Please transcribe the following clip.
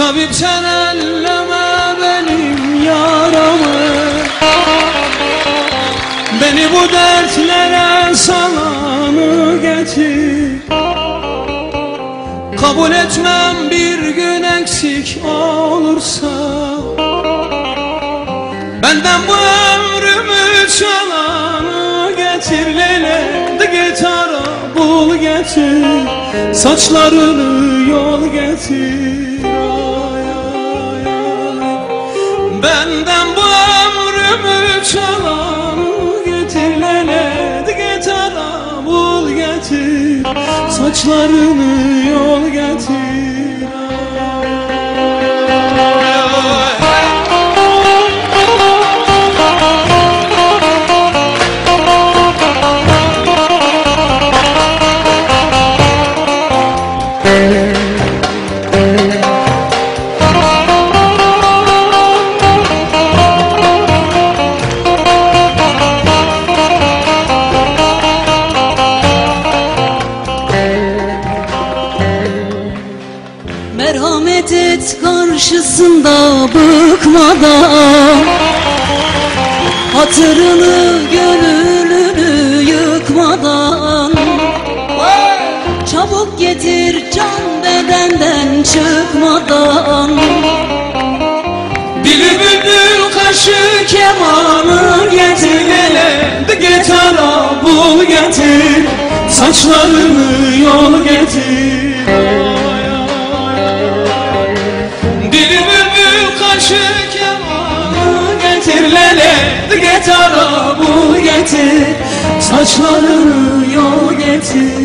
elleme benim yaramı. Beni bu dertlere salanı getir. Kabul etmem bir gün eksik olursa. Benden bu ömrümü çalanı getir Lele. De gitara bul getir. Saçlarını yol getir Benden bu ömrümü çalanı getir Lele de gitara bul getir. Saçlarını yol getir Merhamet et karşısında bıkmadan Hatırını gönlünü yıkmadan Çabuk getir can bedenden çıkmadan Dili bülbül kaşı kemanı getir hele De gitara bul getir Saçlarını bul getir Saçlarını yol getir